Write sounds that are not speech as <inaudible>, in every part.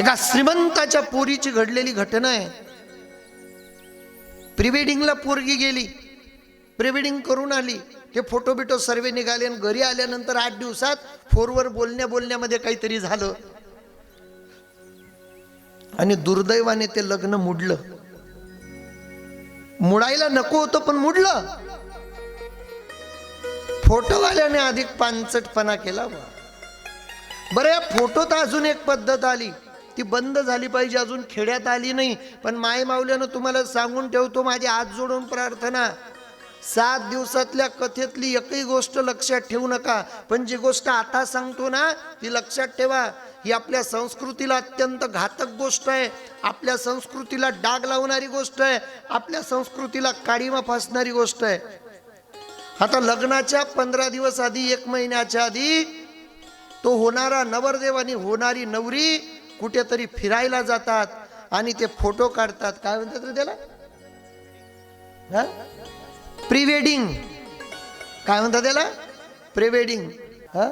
एका श्रीमंताच्या पोरीची घडलेली घटना आहे. प्रिवेडिंगला पोरगी गेली. प्रिवेडिंग करून आली. ते फोटो बिटो सर्वे निघाले आणि घरी आल्यानंतर आठ दिवसात फोनवर बोलण्या बोलण्यामध्ये काहीतरी झालं. आणि दुर्दैवाने ते लग्न मुडलं. मुडायला नको होतं पण मुडलं. फोटोवाल्याने अधिक पानचटपणा केला. बरं या फोटोत अजून एक पद्धत आली. ती बंद झाली पाहिजे अजून खेड्यात आली नाही. पण माय मावल्यानं तुम्हाला सांगून ठेवतो माझी हात जोडून प्रार्थना. सात दिवसातल्या कथेतली एकही गोष्ट लक्षात ठेवू नका. पण जी गोष्ट आता सांगतो ना ती लक्षात ठेवा. ही आपल्या संस्कृतीला अत्यंत घातक गोष्ट आहे. आपल्या संस्कृतीला डाग लावणारी गोष्ट आहे. आपल्या संस्कृतीला काळीमा फासणारी गोष्ट आहे. आता लग्नाच्या पंधरा दिवस आधी एक महिन्याच्या आधी तो होणारा नवरदेव आणि होणारी नवरी कुठेतरी फिरायला जातात आणि ते फोटो काढतात. काय म्हणतात रे त्याला? हा? प्री वेडिंग काय म्हणतात त्याला? प्री वेडिंग हा?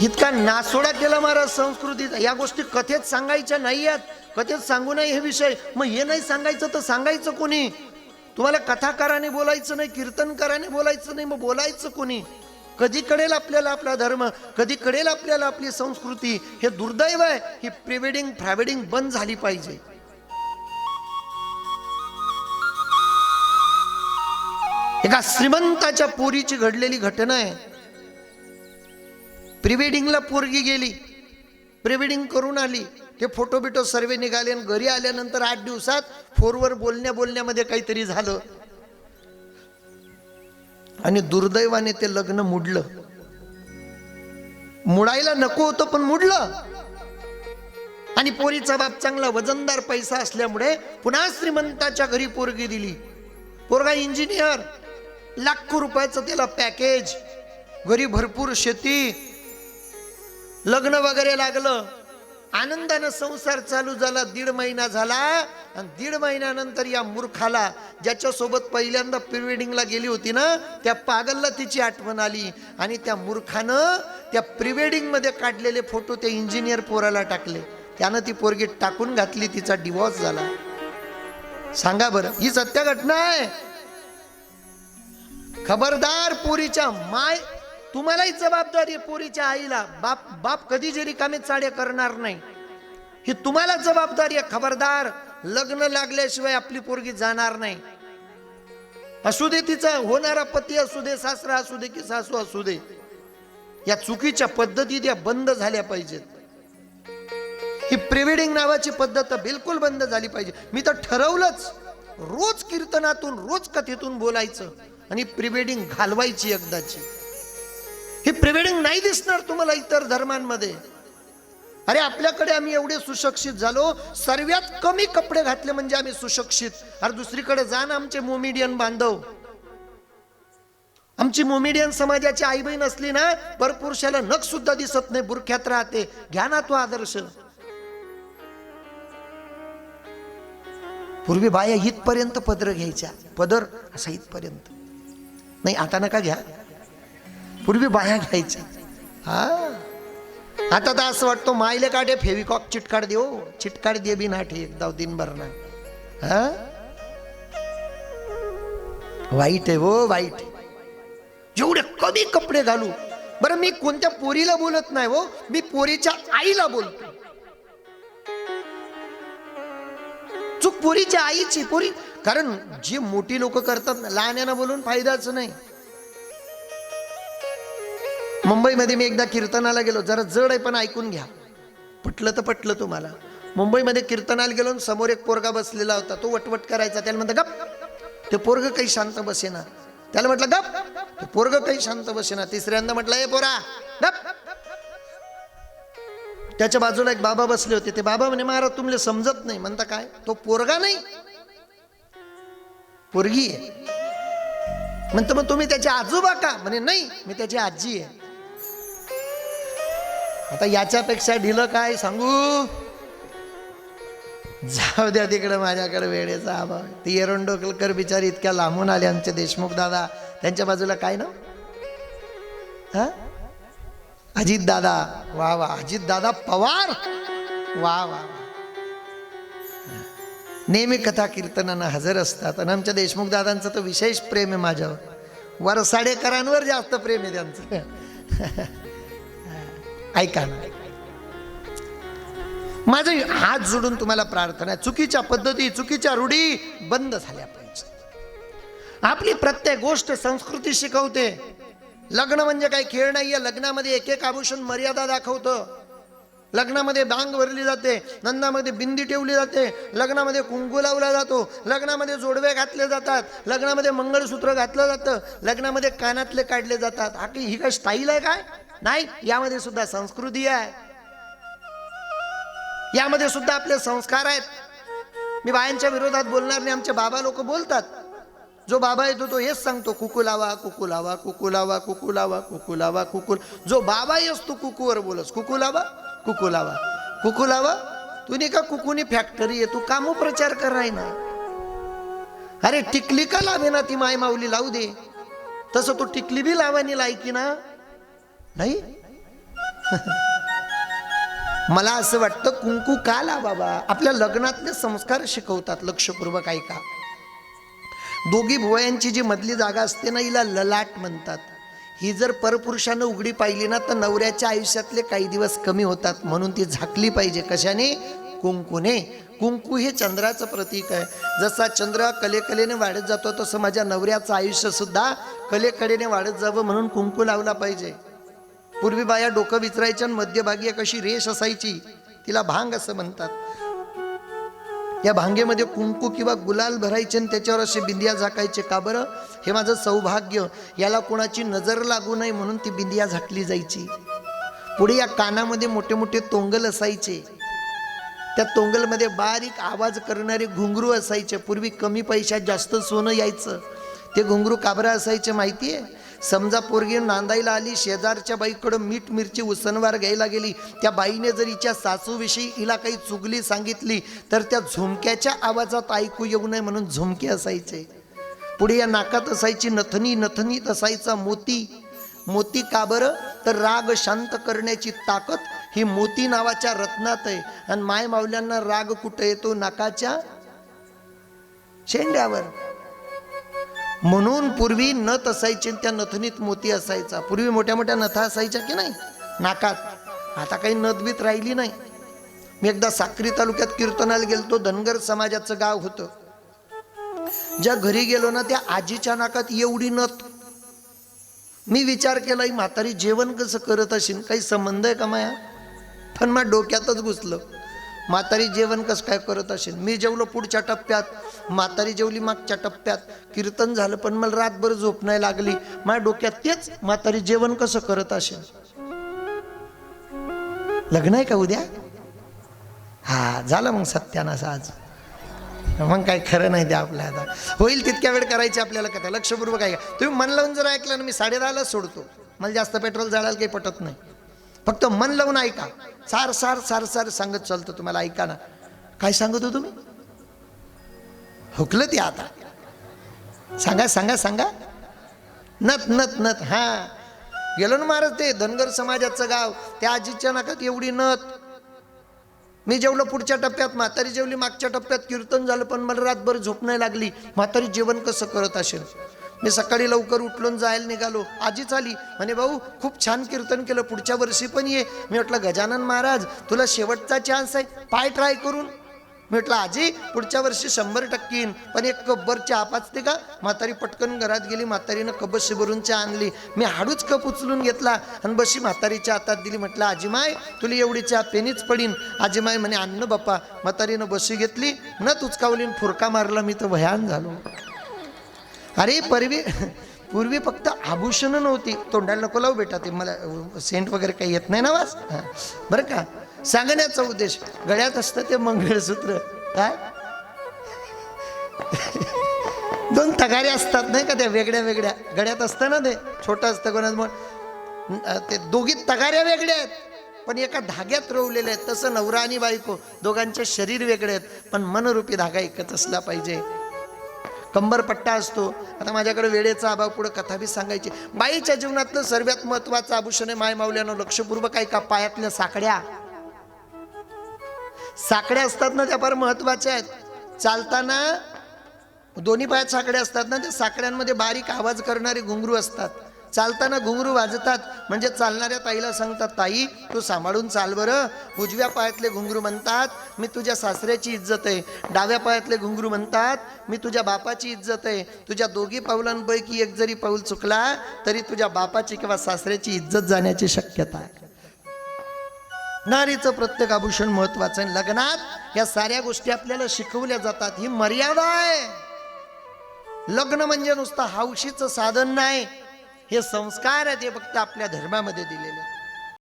इतका नासोडा केला महाराज संस्कृतीचा. या गोष्टी कथेत सांगायच्या नाही आहेत कथेत सांगू नये हे विषय. मग हे नाही सांगायचं तर सांगायचं कोणी? तुम्हाला कथाकाराने बोलायचं नाही कीर्तनकाराने बोलायचं नाही मग बोलायचं कोणी? कधी कळेल आपल्याला आपला धर्म? कधी कळेल आपल्याला आपली संस्कृती? हे दुर्दैव आहे. ही प्रिवेडिंग फ्रॅवेडिंग बंद झाली पाहिजे. एका श्रीमंताच्या पोरीची घडलेली घटना आहे. प्रिवेडिंगला पोरगी गेली. प्रिवेडिंग करून आली. ते फोटो बिटो सर्वे निघाले आणि घरी आल्यानंतर आठ दिवसात फोरवर बोलण्या बोलण्यामध्ये काहीतरी झालं. आणि दुर्दैवाने ते लग्न मुडलं. मुडायला नको होतं पण मुडलं. आणि पोरीचा बाप चांगला वजनदार पैसा असल्यामुळे पुन्हा श्रीमंताच्या घरी पोरगी दिली. पोरगा इंजिनियर. लाखो रुपयाचं त्याला पॅकेज. घरी भरपूर शेती. लग्न वगैरे लागलं. आनंदानं संसार चालू झाला दीड महिना झाला आणि दीड महिन्यानंतर या मूर्खाला ज्याच्यासोबत पहिल्यांदा प्रिवेडिंगला गेली होती ना त्या पागलला तिची आठवण आली. आणि त्या मूर्खानं त्या प्रिवेडिंगमध्ये काढलेले फोटो त्या इंजिनियर पोराला टाकले. त्यानं ती पोरगी टाकून घातली तिचा डिवॉर्स झाला. सांगा बरं ही सत्य घटना आहे. खबरदार पोरीच्या माय तुम्हालाही जबाबदारी पोरीच्या आईला. बाप बाप कधी जरी रिकामे चाडे करणार नाही. ही तुम्हाला जबाबदारी आहे खबरदार. लग्न लागल्याशिवाय आपली पोरगी जाणार नाही. असू दे तिचा होणारा पती असू दे सासरा असू दे की सासू असू दे. या चुकीच्या पद्धती त्या बंद झाल्या पाहिजेत. ही प्रिवेडिंग नावाची पद्धत बिलकुल बंद झाली पाहिजे. मी तर ठरवलंच रोज कीर्तनातून रोज कथेतून बोलायचं आणि प्रिवेडिंग घालवायची एकदाची. हे प्रिवेडिंग नाही दिसणार तुम्हाला इतर धर्मांमध्ये. अरे आपल्याकडे आम्ही एवढे सुशिक्षित झालो सर्वात कमी कपडे घातले म्हणजे आम्ही सुशिक्षित. अरे दुसरीकडे जा ना आमचे मोमिडियन बांधव. आमची मोमिडियन समाजाची आई बहीण असली ना परपुरुषाला नख सुद्धा दिसत नाही बुरख्यात राहते. घ्या ना तो आदर्श. पूर्वी बाया इथपर्यंत पदर घ्यायच्या. पदर असा इथपर्यंत. नाही आता नका घ्या. पूर्वी बाया घ्यायच्या. हा? आता तर असं वाटतो मायले काढे फेविकॉक चिटकाड देऊ. चिटकाड दे बी नाठी एकदा दिनभर ना. हा? वाईट आहे हो वाईट. जेवढे कमी कपडे घालू. बरं मी कोणत्या पोरीला बोलत नाही हो मी पोरीच्या आईला बोलतो. चूक पोरीच्या आईची पोरी. कारण जे मोठी लोक करतात ना लहान्यानं बोलून फायदाच नाही. मुंबईमध्ये मी एकदा कीर्तनाला गेलो. जरा जड आहे पण ऐकून घ्या. पटलं तर पटलं तुम्हाला. मुंबईमध्ये कीर्तनाला गेलो समोर एक पोरगा बसलेला होता. तो वटवट करायचा. त्याला म्हणतं गप. ते पोरग काही शांत बसेना. त्याला म्हटलं गप. ते पोरग काही शांत बसेना. तिसऱ्यांदा म्हटलं ए पोरा गप. त्याच्या बाजूला एक बाबा बसले होते. ते बाबा म्हणे महाराज तुम्हाला समजत नाही. म्हणता काय? तो पोरगा नाही. पोरगी आहे. म्हणतं मग तुम्ही त्याचे आजोबा का? म्हणे नाही मी त्याची आजी आहे. आता याच्यापेक्षा ढिलं काय सांगू? जाऊ द्या तिकडं माझ्याकडे वेळेचा अभाव. ती एरंडोकलकर बिचारी इतक्या लांबून आले आमचे देशमुख दादा. त्यांच्या बाजूला काय ना हा? अजित दादा. वा वा अजित दादा पवार? वा वा वा. नेहमी कथा कीर्तनानं हजर असतात आणि आमच्या देशमुख दादांचं तर विशेष प्रेम आहे माझ्यावर. वरसाडेकरांवर जास्त प्रेम आहे त्यांचं. ऐका ना. माझं हात जोडून तुम्हाला प्रार्थना आहे चुकीच्या पद्धती चुकीच्या रूढी बंद झाल्या पाहिजे. आपली प्रत्येक गोष्ट संस्कृती शिकवते. लग्न म्हणजे काही खेळ नाहीये. लग्नामध्ये एक एक आभूषण मर्यादा दाखवतं. लग्नामध्ये बांग भरली जाते. नंदामध्ये बिंदी ठेवली जाते. लग्नामध्ये कुंकू लावला जातो. लग्नामध्ये जोडवे घातले जातात. लग्नामध्ये मंगळसूत्र घातलं जातं. लग्नामध्ये कानातले काढले जातात. हा ही काय स्टाईल आहे काय? नाही यामध्ये सुद्धा संस्कृती आहे. यामध्ये सुद्धा आपले संस्कार आहेत. मी बायांच्या विरोधात बोलणार नाही आमचे बाबा लोक बोलतात. जो बाबा येतो तो हेच सांगतो कुकू लावा कुकू लावा कुकू लावा कुकू लावा कुकू लावा कुकू जो बाबा येस तू कुकूवर बोलस. कुकू लावा कुकू लावा कुकू लावा तुने का कुकूनी फॅक्टरी आहे? तू कामो प्रचार कराय ना अरे टिकली का लावे ना ती माय माऊली लावू दे. तसं तू टिकली बी लावानी लायकी ना. नाही? <laughs> मला असं वाटतं कुंकू का ला बाबा आपल्या लग्नातले संस्कार शिकवतात लक्षपूर्वक ऐका. दोघी भुवयांची जी मधली जागा असते ना हिला ललाट म्हणतात. ही जर परपुरुषानं उघडी पाहिली ना तर नवऱ्याच्या आयुष्यातले काही दिवस कमी होतात. म्हणून ती झाकली पाहिजे. कशाने? कुंकूने. कुंकू हे चंद्राचं प्रतीक आहे. जसा चंद्र कलेकलेने वाढत जातो तसं माझ्या नवऱ्याचं आयुष्य सुद्धा वाढत जावं म्हणून कुंकू लावला पाहिजे. पूर्वी बाया डोकं विचरायच्या मध्यभागी एक अशी रेष असायची तिला भांग असं म्हणतात. या भांगेमध्ये कुंकू किंवा गुलाल भरायचे आणि त्याच्यावर असे बिंदिया झाकायचे. का बरं? हे माझं सौभाग्य. याला कोणाची नजर लागू नये म्हणून ती बिंदिया झाकली जायची. पुढे या कानामध्ये मोठे मोठे तोंगल असायचे. त्या तोंगलमध्ये बारीक आवाज करणारे घुंगरू असायचे. पूर्वी कमी पैशात जास्त सोनं यायचं. ते घुंगरू काबरा असायचे माहिती आहे समजा पोरगी नांदायला आली शेजारच्या बाईकडं मीठ मिरची उसनवार घ्यायला गेली त्या बाईने जर हिच्या सासूविषयी हिला काही चुगली सांगितली तर त्या झुमक्याच्या आवाजात ऐकू येऊ नये म्हणून झुमके असायचे. पुढे या नाकात असायची नथनी नथनीत असायचा मोती. मोती का बरं? तर राग शांत करण्याची ताकद ही मोती नावाच्या रत्नात आहे. आणि माय माऊल्यांना राग कुठं येतो? नाकाच्या शेंड्यावर. म्हणून पूर्वी नथ असायचे त्या नथनीत मोती असायचा. पूर्वी मोठ्या मोठ्या नथा असायच्या की नाही? नाकात. आता काही नथबीत राहिली नाही. मी एकदा साक्री तालुक्यात कीर्तनाला गेलतो. धनगर समाजाचं गाव होतं. ज्या घरी गेलो ना त्या आजीच्या नाकात एवढी नथ. मी विचार केला ही म्हातारी जेवण कसं करत असेल काही संबंध आहे का माया? पण मग डोक्यातच घुसलं. म्हातारी जेवण कसं काय करत असेल? मी जेवलो पुढच्या टप्प्यात. म्हातारी जेवली मागच्या टप्प्यात. कीर्तन झालं पण मला रातभर झोप नाही लागली. माझ्या डोक्यात तेच म्हातारी जेवण कसं करत असेल? लग्न आहे का उद्या? हा झालं मग सत्यानास आज. मग काय खरं नाही ते आपल्या आता. होईल तितक्या वेळ करायची आपल्याला कथा. लक्षपूर्वक आहे तुम्ही मन लावून जर ऐकलं ना मी साडे साडेदहाला सोडतो. मला जास्त पेट्रोल जाळायला काही पटत नाही. फक्त मन लावून ऐका. सार सार सार सार सांगत चालतं तुम्हाला ऐका ना. काय सांगत हो तुम्ही? हुकलं ते आता. सांगा सांगा सांगा. नत नत नत हा. गेलो ना महाराज ते धनगर समाजाचं गाव. त्या आजीच्या नाकात एवढी नत. मी जेवलो पुढच्या टप्प्यात म्हातारी जेवली मागच्या टप्प्यात कीर्तन झालं पण मला रातभर झोप नाही लागली. म्हातारी जेवण कसं करत असेल? मी सकाळी लवकर उठलून जायला निघालो. आजीच आली. म्हणे भाऊ खूप छान कीर्तन केलं. पुढच्या वर्षी पण ये. मी म्हटलं गजानन महाराज तुला शेवटचा चान्स आहे. पाय ट्राय करून. मी म्हटलं आजी पुढच्या वर्षी शंभर टक्के येईन. पण एक कब्बर चहा पाचते का? म्हातारी पटकन घरात गेली. म्हातारीनं कब्बर शिबरून चहा आणली. मी हाडूच कप उचलून घेतला आणि बशी म्हातारीच्या हातात दिली. म्हटलं आजीमाय तुला एवढी चहा पेनीच पडीन. आजीमाय म्हणे अन्न बाप्पा. म्हातारीनं बशी घेतली. न तुचकावलीन फुरका मारला. मी तर भयान झालो. अरे परवी पूर्वी फक्त आभूषणं नव्हती. तोंडाला नको लावू बेटा ते मला सेंट वगैरे काही येत नाही ना वास? बरं का? सांगण्याचा उद्देश गळ्यात असतं ते मंगळसूत्र. काय? दोन तगारे असतात नाही का त्या वेगळ्या वेगळ्या? गळ्यात असतं ना ते छोटं असतं कोणाच मग? ते दोघी तगाऱ्या वेगळ्या आहेत. पण एका धाग्यात रोवलेले आहेत. तसं नवरा आणि बायको दोघांचे शरीर वेगळे आहेत. पण मनरूपी धागा एकच असला पाहिजे. कंबरपट्टा असतो. आता माझ्याकडे वेळेचा अभाव पुढं कथा बी सांगायची. बाईच्या जीवनातलं सर्वात महत्वाचं आभूषण आहे माय माऊल्यानं. लक्षपूर्वक आहे का पायातल्या साकड्या साकड्या असतात ना त्या फार महत्त्वाच्या आहेत. चालताना दोन्ही पायात साकड्या असतात ना त्या साकड्यांमध्ये बारीक आवाज करणारे घुंगरू असतात. चालताना घुंगरू वाजतात. म्हणजे चालणाऱ्या ताईला सांगतात ताई तू सांभाळून चाल बरं. उजव्या पायातले घुंगरू म्हणतात मी तुझ्या सासऱ्याची इज्जत आहे. डाव्या पायातले घुंगरू म्हणतात मी तुझ्या बापाची इज्जत आहे. तुझ्या दोघी पावलांपैकी एक जरी पाऊल चुकला तरी तुझ्या बापाची किंवा सासऱ्याची इज्जत जाण्याची शक्यता आहे. नारीचं प्रत्येक आभूषण महत्वाचं आहे. लग्नात या साऱ्या गोष्टी आपल्याला शिकवल्या जातात. ही मर्यादा आहे. लग्न म्हणजे नुसतं हौशीचं साधन नाही. हे संस्कार आहेत फक्त आपल्या धर्मामध्ये दिलेले